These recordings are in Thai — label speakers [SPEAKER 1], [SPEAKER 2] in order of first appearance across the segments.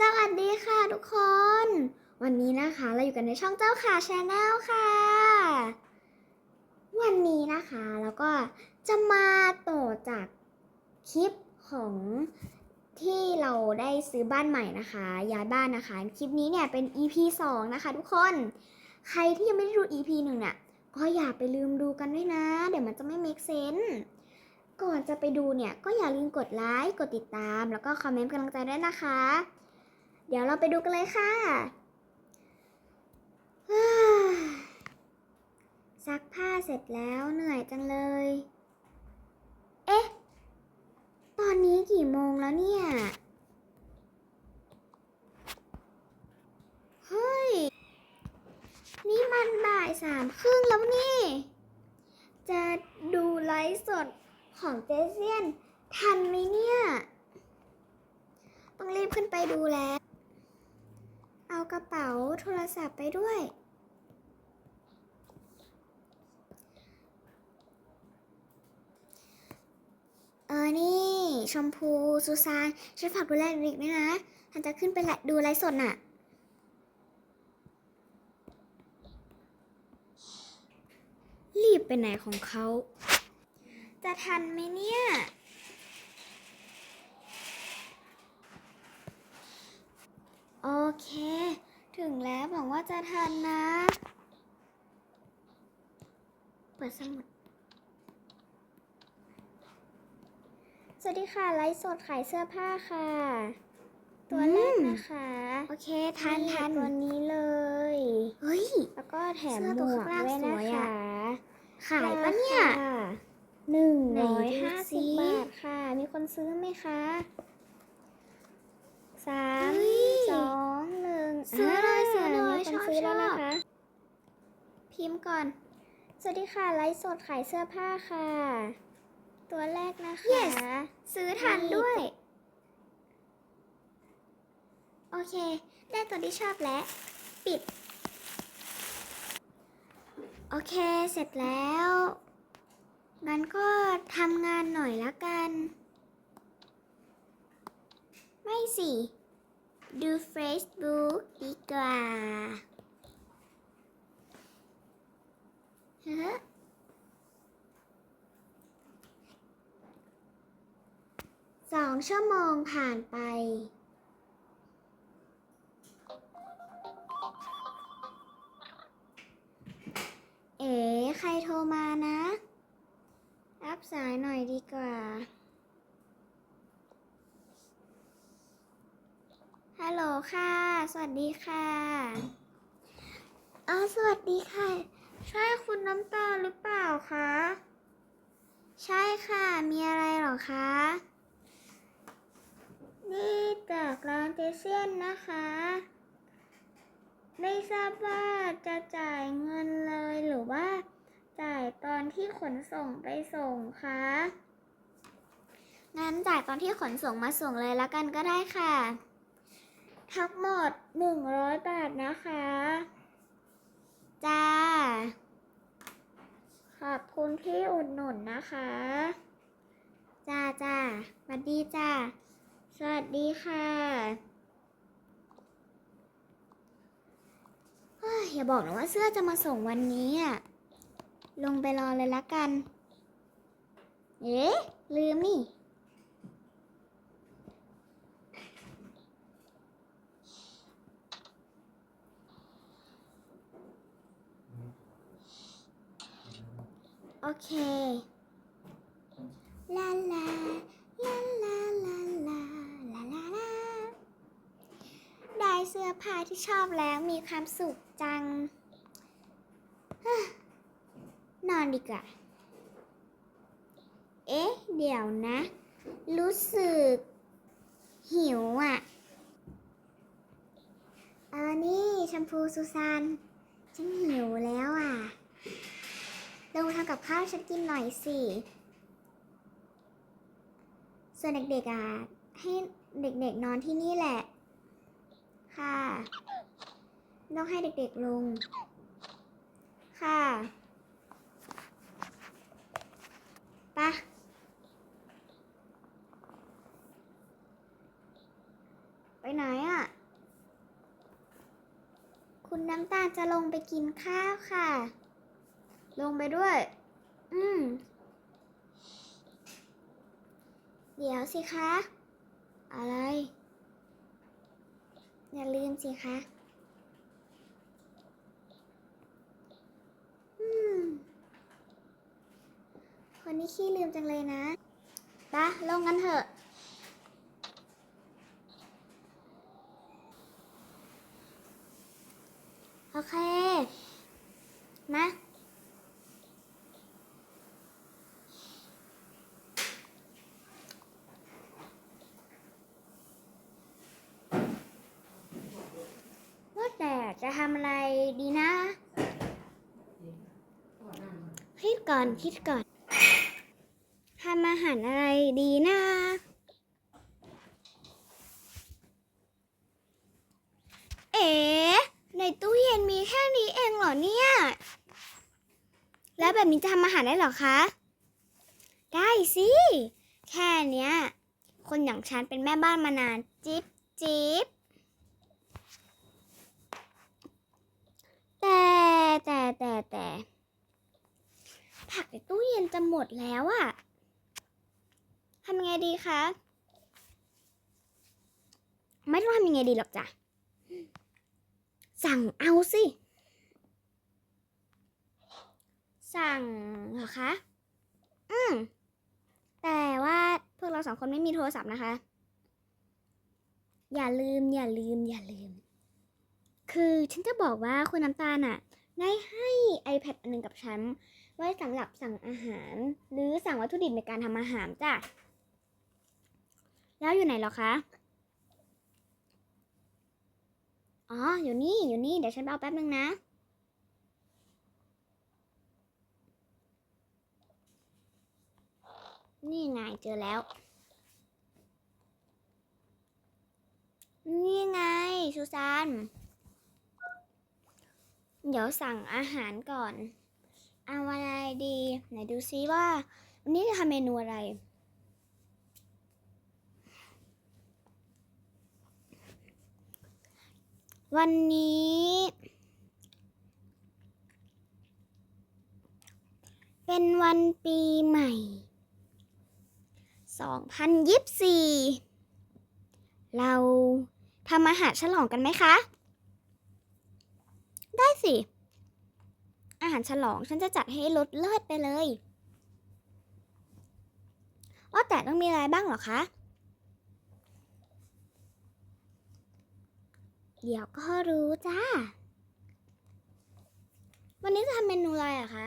[SPEAKER 1] สวัสดีค่ะทุกคน วันนี้นะคะเราอยู่กันในช่องเจ้าขาชาแนลค่ะ วันนี้นะคะเราก็จะมาต่อจากคลิปของที่เราได้ซื้อบ้านใหม่นะคะย้ายบ้านนะคะ คลิปนี้เนี่ยเป็น EP 2 นะคะ ทุกคน ใครที่ยังไม่ได้ดู EP 1เนี่ยก็อย่าไปลืมดูกันด้วยนะ เดี๋ยวมันจะไม่ make sense ก่อนจะไปดูเนี่ยก็อย่าลืมกดไลค์กดติดตาม แล้วก็คอมเมนต์กำลังใจด้วยนะคะ เดี๋ยวเราไปดูกันเลยค่ะซักผ้าเสร็จแล้วเหนื่อยจังเลย เอ๊ะ ตอนนี้กี่โมงแล้วเนี่ย เฮ้ย นี่มันบ่ายสามครึ่งแล้วนี่ จะดูไลฟ์สดของเจเซียน ทันไหมเนี่ย ต้องรีบขึ้นไปดูแล้ว เอากระเป๋าโทรศัพท์ไปด้วย เออนี่ ชมพูซูซานช่วยฝากดูแลเด็กด้วยนะทันจะขึ้นไปละดูไลฟ์สดน่ะรีบไปไหนของเขา จะทันไหมเนี่ย โอเค ถึงแล้วหวังว่าจะทันนะ เปิดสมุด สวัสดีค่ะ ไลฟ์สดขายเสื้อผ้าค่ะ ตัวแรกนะคะ โอเค ทันทันตัวนี้เลย เฮ้ย แล้วก็แถมหมวกด้วยนะคะ ขายปะเนี่ยหนึ่งร้อยห้าสิบบาทค่ะ มีคนซื้อไหมคะสาม สองหนึ่ง
[SPEAKER 2] ซื้อเลยซื้อเลย
[SPEAKER 1] มีคน
[SPEAKER 2] ชอบ
[SPEAKER 1] ซื้อแล้ว
[SPEAKER 2] ชอบ
[SPEAKER 1] นะคะพิมพ์ก่อน สวัสดีค่ะ ไลฟ์สดขายเสื้อผ้าค่ะ ตัวแรกนะคะ
[SPEAKER 2] Yes
[SPEAKER 1] ซื้อทันด้วย โอเค ได้ตัวที่ชอบแล้ว ปิด โอเค เสร็จแล้วงั้นก็ทำงานหน่อยละกัน ไม่สิ ดู Facebook ดีกว่าฮ้อสองชั่วโมงผ่านไป เอ๋ใครโทรมานะ รับสายหน่อยดีกว่า ฮั ลโหลค่ะ สวัสดีค่ะอ๋อสวัสดีค่ะ ใช่คุณน้ำตาลหรือเปล่าคะ ใช่ค่ะ มีอะไรหรอคะ นี่จากร้านเจเซียนนะคะ ไม่ทราบว่าจะจ่ายเงินเลยหรือว่า จ่ายตอนที่ขนส่งไปส่งคะงั้นจ่ายตอนที่ขนส่งมาส่งเลยละกันก็ได้ค่ะ ทั้งหมด 100 บาทนะคะ จ้า ขอบคุณที่อุดหนุนนะคะ จ้าจ้าสวัสดีจ้า สวัสดีค่ะเฮ้ยอย่าบอกนะว่าเสื้อจะมาส่งวันนี้อะลงไปรอเลยละกัน เอ๊ะ ลืมนี่ โอเค ลาลา ลาลา ลาลา ลาลาลา ได้เสื้อผ้าที่ ชอบแล้วมีความสุขจัง นอนดีกว่า เอ๊ะ เดี๋ยวนะ รู้สึก หิวอะเออนี่แชมพูซูซานฉันหิวแล้วอะลงทำกับข้าวฉันกินหน่อยสิ ส่วนเด็กๆอะให้เด็กๆนอนที่นี่แหละ ค่ะ ต้องให้เด็กๆลง ค่ะไปะไปไหนอะ คุณน้ำตาลจะลงไปกินข้าวค่ะ ลงไปด้วย อืม เดี๋ยวสิคะ อะไร อย่าลืมสิคะ อืม คนนี้ขี้ลืมจังเลยนะปะลงกันเถอะ โอเค มาว่าแต่จะทำอะไรดีนะ คิดก่อน คิดก่อน ทำอาหารอะไรดีนะ เอ๋ในตู้เย็นมีแค่นี้เองเหรอเนี่ย แล้วแบบนี้จะทำอาหารได้หรอคะ ได้สิ แค่เนี้ย คนอย่างฉันเป็นแม่บ้านมานาน จิ๊บจิ๊บแต่แต่แต่แต่ผักในตู้เย็นจะหมดแล้วอะทำยังไงดีคะ ไม่ต้องทำยังไงดีหรอกจ้ะ สั่งเอาสิ สั่งเหรอคะ อืม แต่ว่าพวกเราสองคนไม่มีโทรศัพท์นะคะ อย่าลืม อย่าลืม อย่าลืม คือฉันจะบอกว่าคุณน้ำตาลน่ะได้ให้ iPad อันหนึงกับฉัน ไว้สำหรับสั่งอาหาร หรือสั่งวัตถุดิบในการทำอาหารจ้ะ แล้วอยู่ไหนเหรอคะ อ๋อ อยู่นี่ อยู่นี่ เดี๋ยวฉันไปเอาแป๊บนึงนะ นี่ไงเจอแล้ว นี่ไงซูซาน เดี๋ยวสั่งอาหารก่อน เอาอะไรดี ไหนดูซิว่า วันนี้จะทำเมนูอะไร วันนี้เป็นวันปีใหม่ 2024 เราทำอาหารฉลองกันไหมคะ ได้สิ อาหารฉลองฉันจะจัดให้ลดเลิศไปเลยว่าแต่ต้องมีอะไรบ้างหรอคะ เดี๋ยวก็รู้จ้า วันนี้จะทำเมนูอะไรอะคะ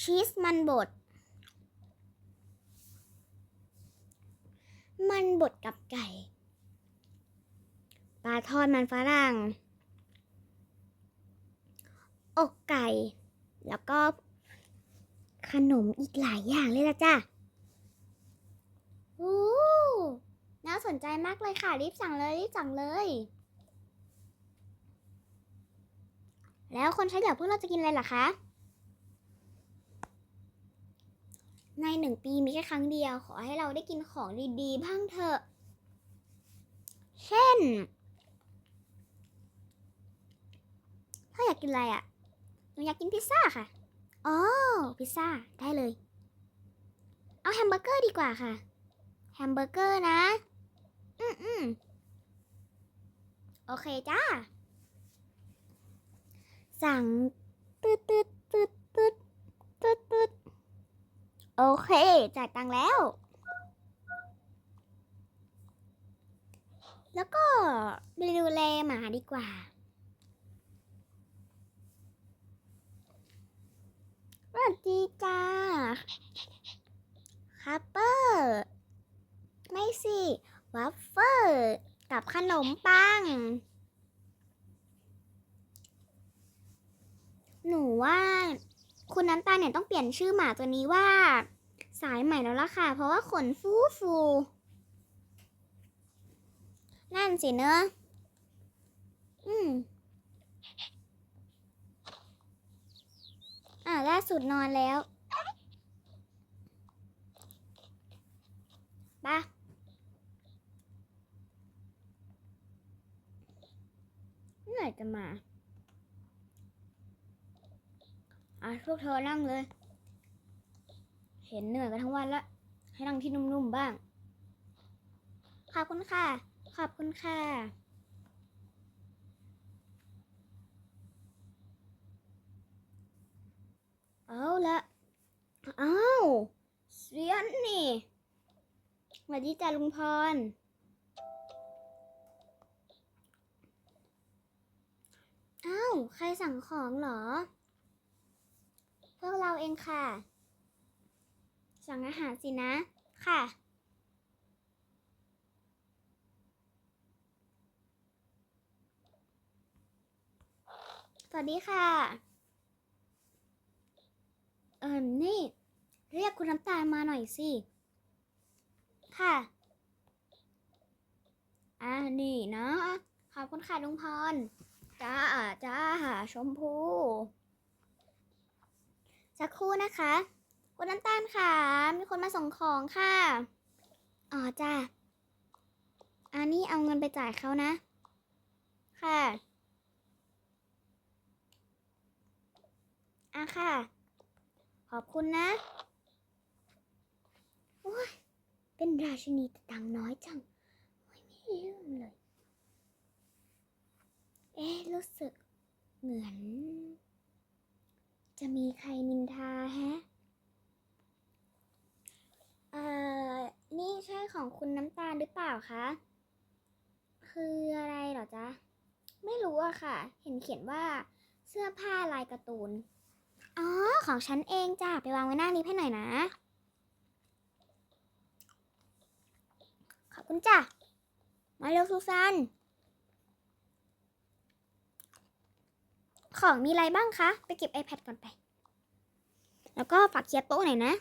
[SPEAKER 1] ชีสมันบด มันบดกับไก่ ปลาทอดมันฝรั่ง อกไก่ แล้วก็ ขนมอีกหลายอย่างเลยละจ้ะโอ้น่าสนใจมากเลยค่ะ รีบสั่งเลย รีบสั่งเลย แล้วคนใช้เหลือพวกเราจะกินอะไรล่ะคะ ในหนึ่งปีมีแค่ครั้งเดียว ขอให้เราได้กินของดีๆบ้างเถอะ เช่น ถ้าอยากกินอะไรอะ่ะหนูอยากกินพิซซ่าค่ะ อ๋อ พิซซ่า ได้เลย เอาแฮมเบอร์เกอร์ดีกว่าค่ะ แฮมเบอร์เกอร์นะ อืมอืมโอเคจ้า สั่งตืดตืดตืดตืดตืดตืด โอเค จ่ายตังค์แล้ว แล้วก็ไปดูแลหมาดีกว่า สวัสดีจ้าคัปเปอร์ ไม่สิวัฟเฟิลกับขนมปัง หนูว่า คุณน้ำตาลเนี่ยต้องเปลี่ยนชื่อหมาตัวนี้ว่า สายใหม่แล้วล่ะค่ะ เพราะว่าขนฟูฟูนั่นสิเนอะอืมอ่าล่าสุดนอนแล้วปะร่จะมา อะพวกเธอนั่งเลย เห็นเหนื่อยกันทั้งวันละ ให้นั่งที่นุ่มๆบ้าง ขอบคุณค่ะ ขอบคุณค่ะ เอาละอ้าวเสียนนี่สวัสดีจ้าลุงพร อ้าว ใครสั่งของเหรอ พวกเราเองค่ะ สั่งอาหารสินะค่ะ สวัสดีค่ะ เอิมนี่ เรียกคุณน้ำตาลมาหน่อยสิ ค่ะ อ่า นี่นะขอบคุณค่ะลุงพรจ้าจ้าชมพู สักครู่นะคะคุณน้ำตาลค่ะ มีคนมาส่งของค่ะ อ๋อจ้าอันนี้เอาเงินไปจ่ายเขานะ ค่ะอะค่ะ ขอบคุณนะ โอ้ย เป็นราชินีแต่ตังน้อยจังโอ้ยไม่ลืมเลย เอ๊ะ รู้สึกเหมือน จะมีใครนินทาแฮะ เอ่อ นี่ใช่ของคุณน้ำตาลหรือเปล่าคะ คืออะไรเหรอจ๊ะ ไม่รู้อะค่ะ เห็นเขียนว่าเสื้อผ้าลายการ์ตูน อ๋อ ของฉันเองจ้ะ ไปวางไว้หน้าลิฟต์ให้หน่อยนะ ขอบคุณจ้ะ มาเร็วซูซาน ของมีอะไรบ้างคะ ไปเก็บ iPad ก่อนไป แล้วก็ฝากเคลียร์โต๊ะหน่อยนะ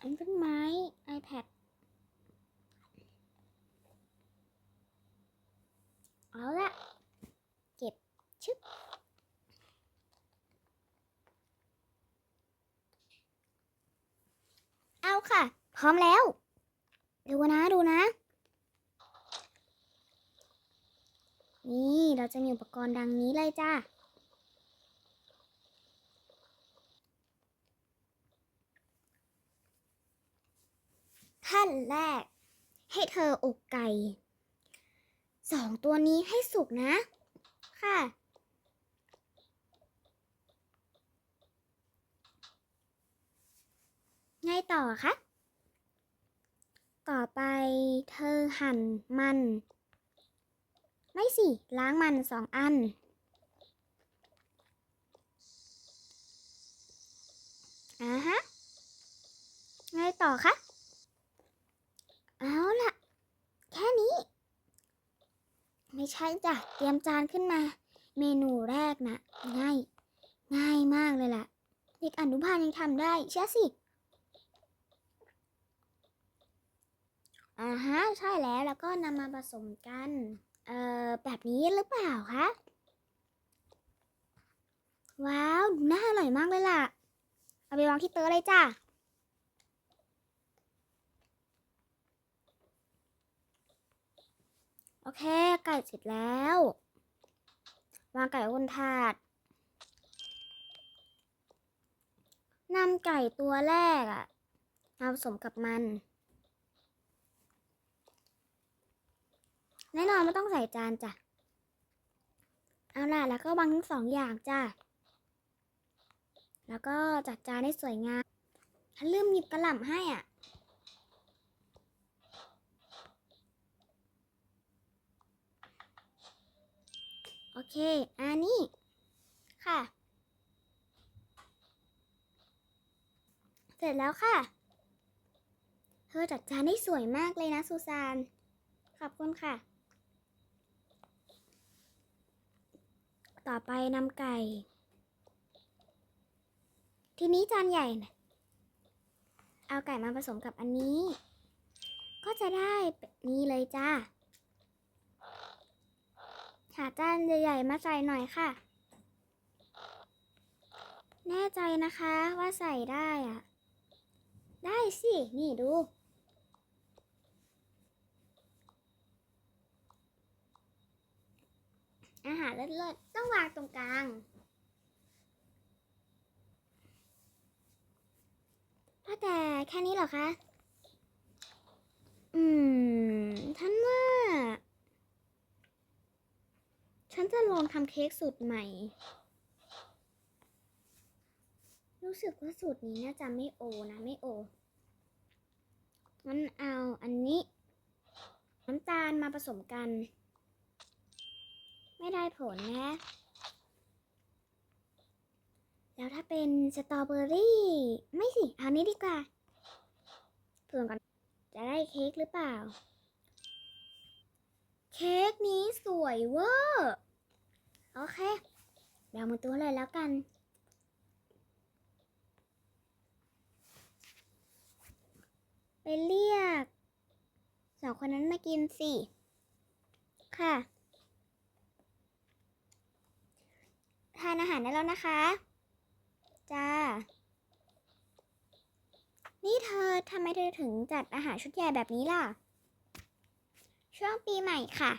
[SPEAKER 1] อันต้นไม้ iPad เอาละเก็บชึบเอาค่ะ พร้อมแล้ว ดูนะ ดูนะ นี่ เราจะมีอุปกรณ์ดังนี้เลยจ้า ขั้นแรก ให้เธออกไก่สองตัวนี้ให้สุกนะ ค่ะ ไงต่อคะ ต่อไปเธอหั่นมัน ไม่สิ ล้างมันสองอัน อ่าฮะ ไงต่อคะ เอาล่ะ แค่นี้ ไม่ใช่จ้ะ เตรียมจานขึ้นมา เมนูแรกนะ ง่าย ง่ายมากเลยล่ะ เด็กอนุบาลยังทำได้ เชื่อสิอ่าฮะ ใช่แล้วแล้วก็นำมาผสมกัน เอ่อแบบนี้หรือเปล่าคะ ว้าวดูน่าอร่อยมากเลยล่ะ เอาไปวางที่โต๊ะเลยจ้ะโอเค ไก่เสร็จแล้ว วางไก่บนถาดนำไก่ตัวแรกอะมาผสมกับมัน แน่นอน ไม่ต้องใส่จานจ้ะ เอาล่ะ แล้วก็วางทั้งสองอย่างจ้ะ แล้วก็จัดจานให้สวยงามฉันลืมหยิบกระหล่ำให้อะ โอเค อันนี้ค่ะ เสร็จแล้วค่ะ เธอจัดจานได้สวยมากเลยนะซูซาน ขอบคุณค่ะ ต่อไปนำไก่ ทีนี้จานใหญ่นะเอาไก่มาผสมกับอันนี้ ก็จะได้แบบนี้เลยจ้าหาจานใหญ่ๆมาใส่หน่อยค่ะ แน่ใจนะคะว่าใส่ได้อะได้สิ นี่ดู อาหารเลิศๆต้องวางตรงกลาง ว่าแต่แค่นี้เหรอคะ อืมท่านว่า ฉันจะลองทำเค้กสูตรใหม่ รู้สึกว่าสูตรนี้น่าจะไม่โอนะไม่โอ งั้นเอาอันนี้ น้ำตาลมาผสมกัน ไม่ได้ผลนะ แล้วถ้าเป็นสตรอเบอรี่ ไม่สิ เอานี้ดีกว่าเผื่อก่อนจะได้เค้กหรือเปล่า เค้กนี้สวยเวอร์โอเคเดี๋ยวมาตัวเลยแล้วกันไปเรียกสองคนนั้นมากินสิ ค่ะ ทานอาหารได้แล้วนะคะ จ้า นี่เธอทำไมเธอถึงจัดอาหารชุดใหญ่แบบนี้ล่ะ ช่วงปีใหม่ค่ะ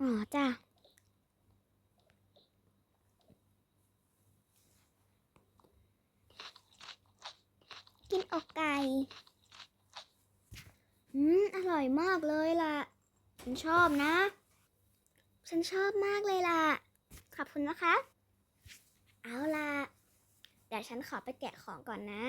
[SPEAKER 1] อ๋อ จ้ากินอกไก่ อืม อร่อยมากเลยล่ะ ฉันชอบนะ ฉันชอบมากเลยล่ะ ขอบคุณนะคะ เอาล่ะ เดี๋ยวฉันขอไปแกะของก่อนนะ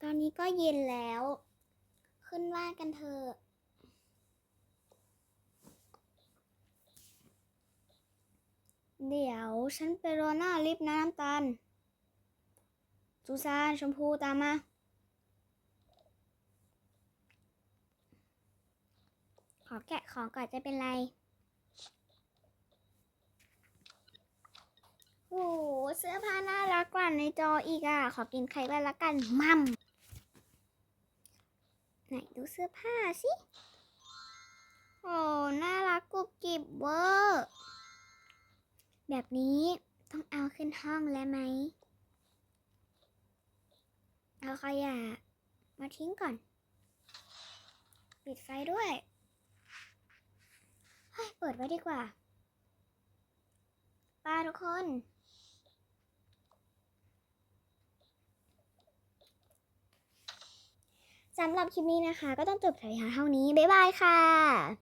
[SPEAKER 1] ตอนนี้ก็เย็นแล้ว ขึ้นว่ากันเถอะเดี๋ยวฉันไปรอหน้าลิฟต์นะน้ำตาลซูซานชมพูตามมา อแกะของก่อนจะเป็นไร โอ้เสื้อผ้าน่ารักกว่าในจออีกอะ ขอกินไข่เลยละกัน มัมไหนดูเสื้อผ้าสิ โอ้ น่ารักกรุบกริบเวอร์ แบบนี้ต้องเอาขึ้นห้องแล้วไหม เอาขยะมาทิ้งก่อน ปิดไฟด้วย ฮ้ยเปิดไว้ดีกว่าป้าทุกคน สำหรับคลิปนี้นะคะ ก็ต้องจบแต่เท่านี้ บ๊ายบายค่ะ